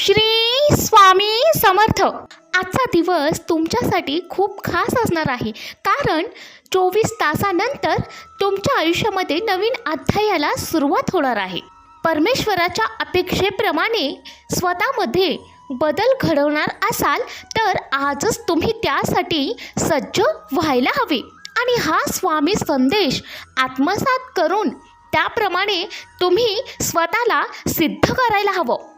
श्री स्वामी समर्थ. आजचा दिवस तुमच्यासाठी खूप खास असणार आहे. कारण चोवीस तासानंतर तुमच्या आयुष्यामध्ये नवीन अध्यायाला सुरुवात होणार आहे. परमेश्वराच्या अपेक्षेप्रमाणे स्वतःमध्ये बदल घडवणार असाल तर आजच तुम्ही त्यासाठी सज्ज व्हायला हवे. आणि हा स्वामी संदेश आत्मसात करून त्याप्रमाणे तुम्ही स्वतःला सिद्ध करायला हवं.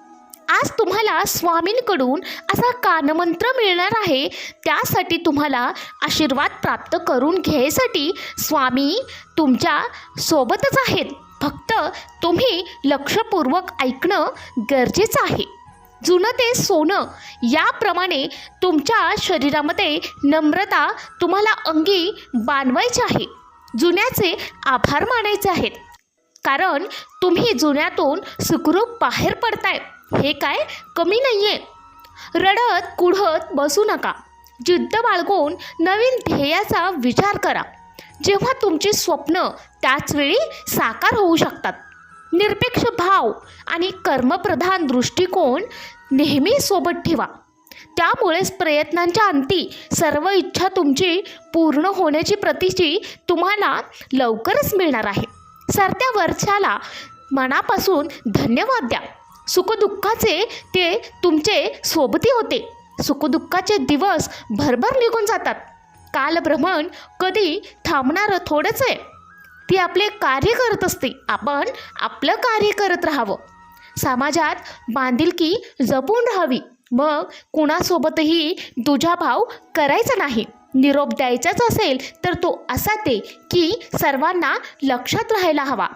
आज तुम्हाला स्वामींकडून असा कानमंत्र मिळणार आहे. त्यासाठी तुम्हाला आशीर्वाद प्राप्त करून घ्यायसाठी स्वामी तुमच्या सोबतच आहेत. फक्त तुम्ही लक्षपूर्वक ऐकणं गरजेचं आहे. जुनं ते सोनं याप्रमाणे तुमच्या शरीरामध्ये नम्रता तुम्हाला अंगी बांधवायची आहे. जुन्याचे आभार मानायचे आहेत. कारण तुम्ही जुन्यातून सुखरूप बाहेर पडताय. हे काय? कमी नाही आहे रडत कुढत बसू नका. जिद्द बाळगून नवीन ध्येयाचा विचार करा. जेव्हा तुमची स्वप्न त्याचवेळी साकार होऊ शकतात. निरपेक्ष भाव आणि कर्मप्रधान दृष्टिकोन नेहमी सोबत ठेवा. त्यामुळेच प्रयत्नांच्या अंती सर्व इच्छा तुमची पूर्ण होण्याची प्रतीची तुम्हाला लवकरच मिळणार आहे. सरत्या वर्षाला मनापासून धन्यवाद द्या. सुखदुःखाचे ते तुमचे सोबती होते. सुखदुःखाचे दिवस भरभर निघून जातात. कालभ्रमण कधी थांबणारं थोडंच आहे. ती आपले कार्य करत असते. आपण आपलं कार्य करत राहावं. समाजात बांधिलकी जपून राहावी. मग कुणासोबतही दुजाभाव करायचा नाही. निरोप द्यायचाच असेल तर तो असा दे की सर्वांना लक्षात राहायला हवा.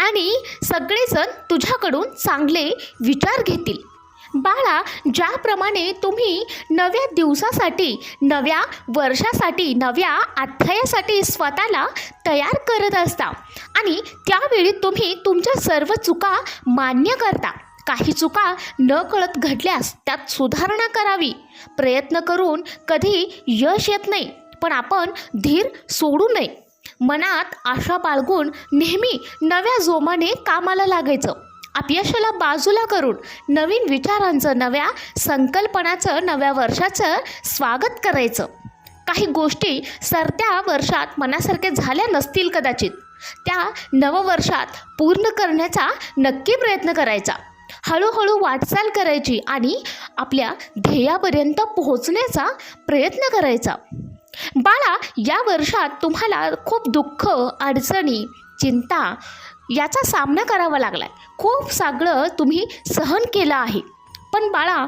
आणि सगळेजण तुझ्याकडून चांगले विचार घेतील. बाळा ज्याप्रमाणे तुम्ही नव्या दिवसासाठी नव्या वर्षासाठी नव्या अध्यायासाठी स्वतःला तयार करत असता आणि त्यावेळी तुम्ही तुमच्या सर्व चुका मान्य करता. काही चुका न कळत घडल्यास त्यात सुधारणा करावी. प्रयत्न करून कधी यश येत नाही पण आपण धीर सोडू नये. मनात आशा बाळगून नेहमी नव्या जोमाने कामाला लागायचं. अपयशाला बाजूला करून नवीन विचारांचं नव्या संकल्पनाचं नव्या वर्षाचं स्वागत करायचं. काही गोष्टी सरत्या वर्षात मनासारख्या झाल्या नसतील कदाचित. त्या नववर्षात पूर्ण करण्याचा नक्की प्रयत्न करायचा. हळूहळू वाटचाल करायची आणि आपल्या ध्येयापर्यंत पोहोचण्याचा प्रयत्न करायचा. बाळा या वर्षात तुम्हाला खूप दुःख अडचणी चिंता याचा सामना करावा लागला आहे खूप सगळं तुम्ही सहन केलं आहे. पण बाळा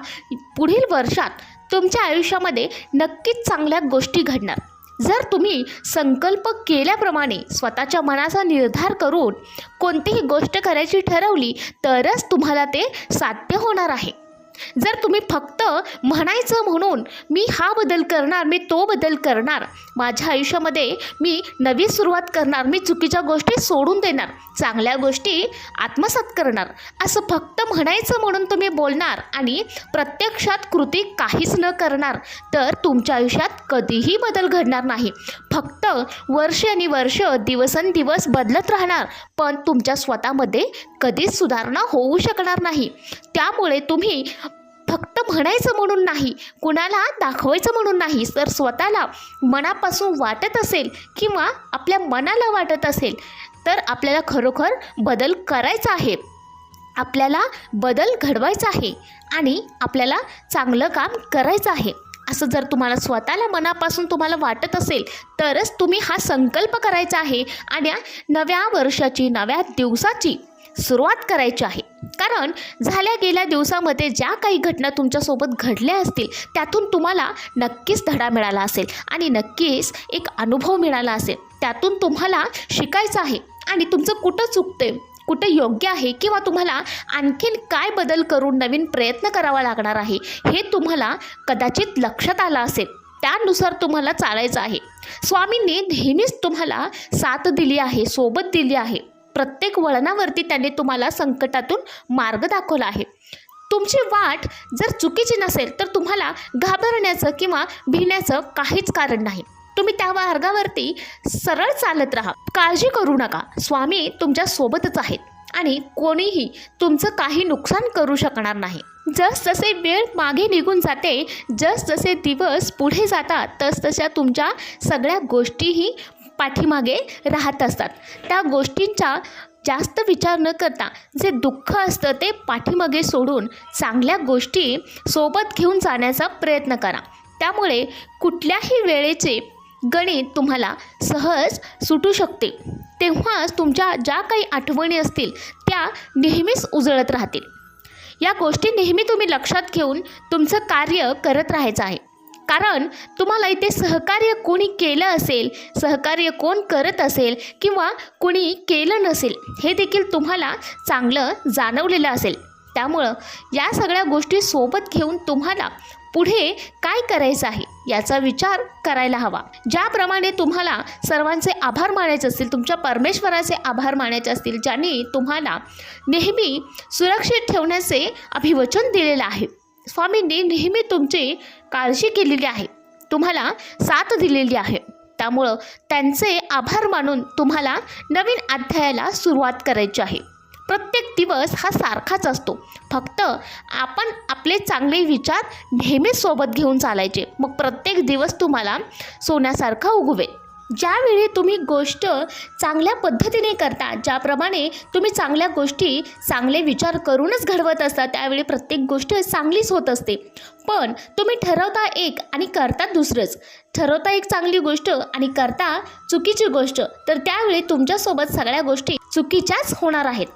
पुढील वर्षात तुमच्या आयुष्यामध्ये नक्कीच चांगल्या गोष्टी घडणार. जर तुम्ही संकल्प केल्याप्रमाणे स्वतःच्या मनाचा निर्धार करून कोणतीही गोष्ट करायची ठरवली तरच तुम्हाला ते साध्य होणार आहे. जर तुम्ही फक्त म्हणायचं म्हणून मी हा बदल करणार मी तो बदल करणार माझ्या आयुष्यामध्ये मी नवी सुरुवात करणार मी चुकीच्या गोष्टी सोडून देणार चांगल्या गोष्टी आत्मसात करणार असं फक्त म्हणायचं म्हणून तुम्ही बोलणार आणि प्रत्यक्षात कृती काहीच न करणार तर तुमच्या आयुष्यात कधीही बदल घडणार नाही. फक्त वर्ष आणि वर्ष दिवसेंदिवस बदलत राहणार पण तुमच्या स्वतःमध्ये कधीच सुधारणा होऊ शकणार नाही. त्यामुळे तुम्ही फक्त म्हणायचं म्हणून नाही कुणाला दाखवायचं म्हणून नाही तर स्वतःला मनापासून वाटत असेल किंवा आपल्या मनाला वाटत असेल तर आपल्याला खरोखर बदल करायचा आहे. आपल्याला बदल घडवायचा आहे आणि आपल्याला चांगलं काम करायचं आहे. असं जर तुम्हाला स्वतःला मनापासून तुम्हाला वाटत असेल तरच तुम्ही हा संकल्प करायचा आहे आणि नव्या वर्षाची नव्या दिवसाची सुरुवात करायची आहे. कारण झाल्या गेल्या दिवसामध्ये ज्या काही घटना तुमच्यासोबत घडल्या असतील त्यातून तुम्हाला नक्कीच धडा मिळाला असेल आणि नक्कीच एक अनुभव मिळाला असेल. त्यातून तुम्हाला शिकायचं आहे आणि तुमचं कुठं चुकते कुठे योग्य आहे किंवा तुम्हाला आणखीन काय बदल करून नवीन प्रयत्न करावा लागणार आहे हे तुम्हाला कदाचित लक्षात आलं असेल. त्यानुसार तुम्हाला चालायचं आहे. स्वामींनी नेहमीच तुम्हाला साथ दिली आहे सोबत दिली आहे. प्रत्येक वळणावरती त्यांनी तुम्हाला संकटातून मार्ग दाखवला आहे. तुमची वाट जर चुकीची नसेल तर तुम्हाला घाबरण्याचं किंवा भिण्याचं काहीच कारण नाही. तुम्ही त्या मार्गावरती सरळ चालत राहा. काळजी करू नका. स्वामी तुमच्या सोबतच आहेत आणि कोणीही तुमचं काही नुकसान करू शकणार नाही. जस जसे वेळ मागे निघून जाते जस जसे दिवस पुढे जातात तस तशा तुमच्या सगळ्या गोष्टीही पाठीमागे राहत असतात. त्या गोष्टींचा जास्त विचार न करता जे दुःख असतं ते पाठीमागे सोडून चांगल्या गोष्टी सोबत घेऊन जाण्याचा प्रयत्न करा. त्यामुळे कुठल्याही वेळेचे गणित तुम्हाला सहज सुटू शकते. तेव्हाच तुमच्या ज्या काही आठवणी असतील त्या नेहमीच उजळत राहतील. या गोष्टी नेहमी तुम्ही लक्षात घेऊन तुमचं कार्य करत राहायचं आहे. कारण तुम्हाला इथे सहकार्य कोणी केलं असेल सहकार्य कोण करत असेल किंवा कोणी केलं नसेल हे देखील तुम्हाला चांगलं जाणवलेलं असेल. त्यामुळं या सगळ्या गोष्टी सोबत घेऊन तुम्हाला पुढे काय करायचं आहे याचा विचार करायला हवा. ज्याप्रमाणे तुम्हाला सर्वांचे आभार मानायचे असतील तुमच्या परमेश्वराचे आभार मानायचे असतील ज्यांनी तुम्हाला नेहमी सुरक्षित ठेवण्याचे अभिवचन दिलेलं आहे. स्वामींनी नेहमी तुमची काळजी केलेली आहे. तुम्हाला साथ दिलेली आहे. त्यामुळं त्यांचे आभार मानून तुम्हाला नवीन अध्यायाला सुरुवात करायची आहे. प्रत्येक दिवस हा सारखाच असतो. फक्त आपण आपले चांगले विचार नेहमीच सोबत घेऊन चालायचे. मग प्रत्येक दिवस तुम्हाला सोन्यासारखा उगवेल. ज्यावेळी तुम्ही गोष्ट चांगल्या पद्धतीने करता ज्याप्रमाणे तुम्ही चांगल्या गोष्टी चांगले विचार करूनच घडवत असता त्यावेळी प्रत्येक गोष्ट चांगलीच होत असते. पण तुम्ही ठरवता एक आणि करता दुसरंच. ठरवता एक चांगली गोष्ट आणि करता चुकीची गोष्ट. तर त्यावेळी तुमच्यासोबत सगळ्या गोष्टी चुकीच्याच होणार आहेत.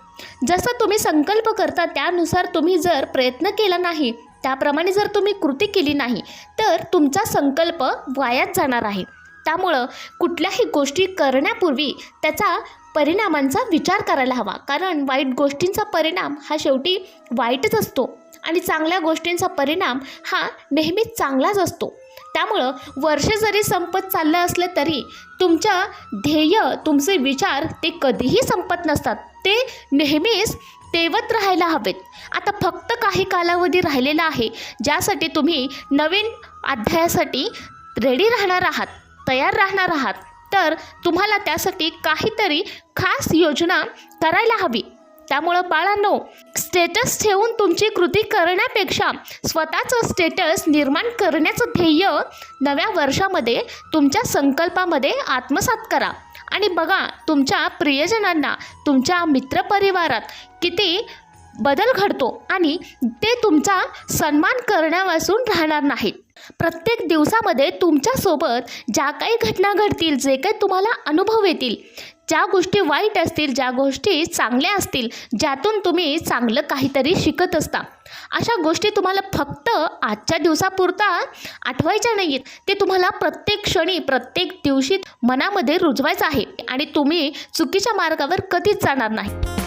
जसं तुम्ही संकल्प करता त्यानुसार तुम्ही जर प्रयत्न केला नाही त्याप्रमाणे जर तुम्ही कृती केली नाही तर तुमचा संकल्प वायात जाणार आहे. त्यामुळं कुठल्याही गोष्टी करण्यापूर्वी त्याचा परिणामांचा विचार करायला हवा. कारण वाईट गोष्टींचा परिणाम हा शेवटी वाईटच असतो आणि चांगल्या गोष्टींचा परिणाम हा नेहमीच चांगलाच असतो. त्यामुळं वर्ष जरी संपत चाललं असलं तरी तुमच्या ध्येय तुमचे विचार ते कधीही संपत नसतात. ते नेहमीच तेवत राहायला हवेत. आता फक्त काही कालावधी राहिलेला आहे ज्यासाठी तुम्ही नवीन अध्यायासाठी रेडी राहणार आहात तयार राहणार आहात. तर तुम्हाला त्यासाठी काहीतरी खास योजना करायला हवी. त्यामुळं बाळांनो स्टेटस ठेवून तुमची कृती करण्यापेक्षा स्वतःचं स्टेटस निर्माण करण्याचं ध्येय नव्या वर्षामध्ये तुमच्या संकल्पामध्ये आत्मसात करा. आणि बघा तुमच्या प्रियजनांना तुमच्या मित्रपरिवारात किती बदल घडतो आणि ते तुमचा सन्मान करण्यापासून राहणार नाहीत. प्रत्येक दिवसामध्ये तुमच्यासोबत ज्या काही घटना घडतील जे काही तुम्हाला अनुभव येतील ज्या गोष्टी वाईट असतील ज्या गोष्टी चांगल्या असतील ज्यातून तुम्ही चांगलं काहीतरी शिकत असता. अशा गोष्टी तुम्हाला फक्त आजच्या दिवसापुरता आठवायच्या नाही आहेत ते तुम्हाला प्रत्येक क्षणी प्रत्येक दिवशी मनामध्ये रुजवायचं आहे आणि तुम्ही चुकीच्या मार्गावर कधीच जाणार नाही.